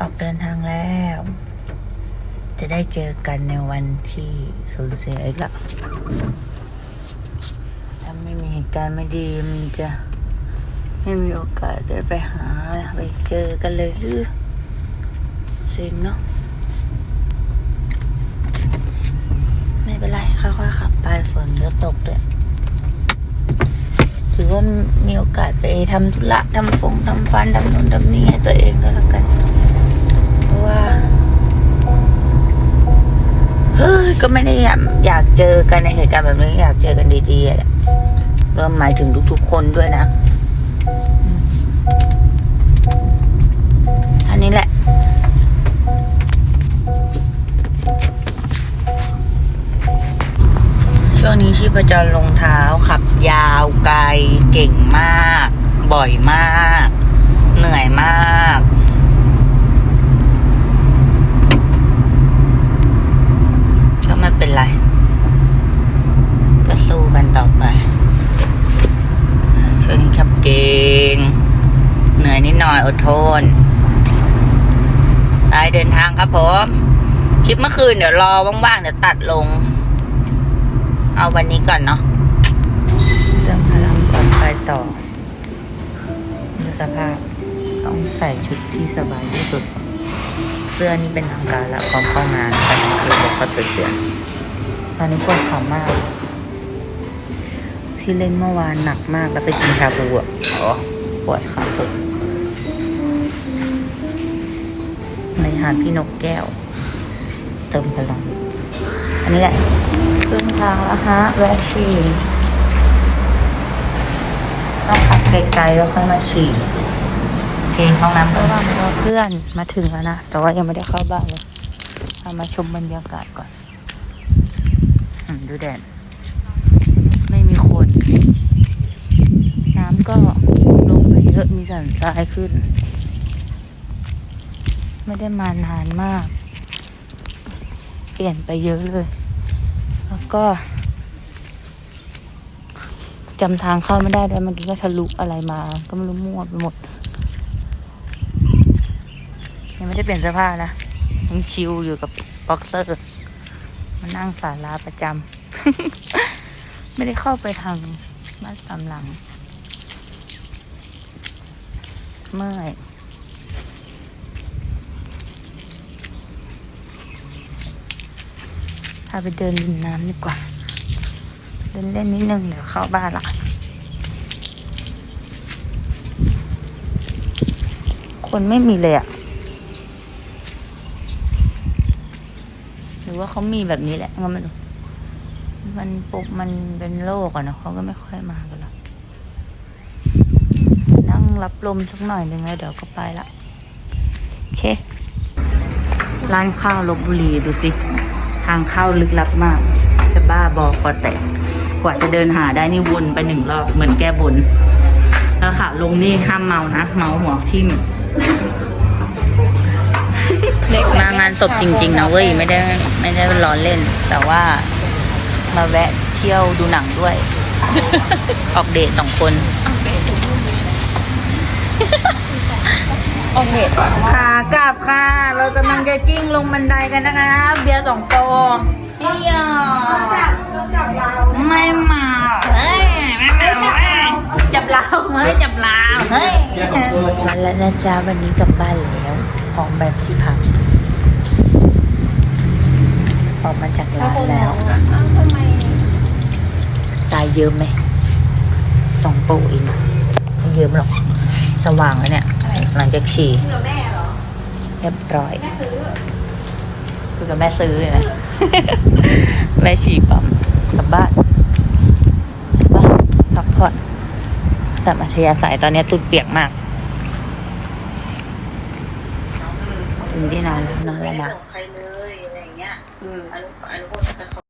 ออกเดินทางแล้ว จะได้เจอกันในวันที่สูญเสียอีกละถ้าไม่มีเหตุการณ์ไม่ดีมันจะไม่มีโอกาสได้ไปหาไปเจอกันเลยหรือเซ็งเนาะไม่เป็นไรค่อยๆขับไปฝนจะตกด้วยถือว่ามีโอกาสไปทำธุระทำฟงทำฟันทำนู่นทำนี่ให้ตัวเองด้วยแล้วกันเพราะ ว่าเฮ้ยก็ไม่ได้อยากอยากเจอกันในเหตุการณ์แบบนี้อยากเจอกันดีๆแหละก็หมายถึงทุกๆคนด้วยนะอันนี้แหละช่วงนี้ชีพจรลงเท้าขับยาวไกลเก่งมาก บ่อยมาก เหนื่อยมากไม่เป็นไร ก็สู้กันต่อไป ช่วงนี้ขับเก่ง เหนื่อยนิดหน่อยอดทนไปเดินทางครับผม คลิปเมื่อคืนเดี๋ยวรอว่างๆเดี๋ยวตัดลง เอาวันนี้ก่อนเนาะเรื่องพลังก่อนไปต่อดูสภาพต้องใส่ชุดที่สบายที่สุด เสื้อนี่เป็นทางการละพร้อมเข้างานแต่คือบอกเขาเตือนตอนนี้ปวดขามากที่เล่นเมื่อวานหนักมากแล้วไปกินชาบูอะอ๋อปวดขาสุด หาดพี่นกแก้ว เติมพลัง อันนี้แหละครึ่งทางแล้วฮะแวะฉี่ต้องขับไกลๆแล้วค่อยมาฉี่เทห้องน้ำระหว่างรอเพื่อนมาถึงแล้วนะ แต่ว่ายังไม่ได้เข้าบ้านเลยเอามาชมบรรยากาศก่อนดูแดดไม่มีคน น้ำก็ลงไปเยอะมีสันทรายขึ้น ไม่ได้มานานมาก เปลี่ยนไปเยอะเลย แล้วก็จำทางเข้าไม่ได้ด้วยเมื่อกี้ก็ทะลุอะไรมา ก็ไม่รู้มั่วไปหมด ยังไม่ได้เปลี่ยนเสื้อผ้านะยังชิลอยู่กับบ็อกเซอร์มานั่งศาลาประจำ ไม่ได้เข้าไปทางบ้านตำหลัง เมื่อย พาไปเดินริมน้ำดีกว่า เดินเล่นนิดนึงเดี๋ยวเข้าบ้านละคนไม่มีเลยอะหรือว่าเขามีแบบนี้แหละก็ไม่รู้มันปุ๊บมันเป็นโรคอะเนาะเขาก็ไม่ค่อยมากันหรอกนั่งรับลมสักหน่อยหนึ่งแล้วเดี๋ยวก็ไปละโอเค ร้านข้าวลบบุรีดูสิ ทางเข้าลึกลับมาก จะบ้าบอกว่าแต่กว่าจะเดินหาได้นี่วนไปหนึ่งรอบเหมือนแก้บน แล้วค่ะลงนี่ห้ามเมานะ เมาหัวทิ่มมางานศพจริง ๆ นะเว้ยไม่ได้ไม่ได้ล้อเล่น แต่ว่ามาแวะเที่ยวดูหนังด้วย ออกเดทสองคน โอเคขากลับค่ะ เรากำลังจะกิ้งลงบันไดกันนะคะ เบียร์สองโปรเฮียไม่เมาเฮ้ยไม่เมาเฮ้ยจับลาวเฮ้ยจับลาวเฮ้ยมาแล้วนะจ๊ะวันนี้กลับบ้านแล้วพร้อมแบบที่พักออกมาจากร้านแล้วตายเยอะไหมสองโปรเองไม่เยอะหรอกสว่างแล้วเนี่ย หลังจากฉี่เรียบร้อยคุยกับแม่ซื้อเลยนะ แม่ฉี่ปั๊มกลับบ้านไปพักผ่อนแต่อัธยาศัยตอนนี้ตุดเปียกมากถึงที่นอนแล้วนอนแล้วนะ ใครเลยอะไรอย่างเงี้ยอืมอนุอนุโมทนา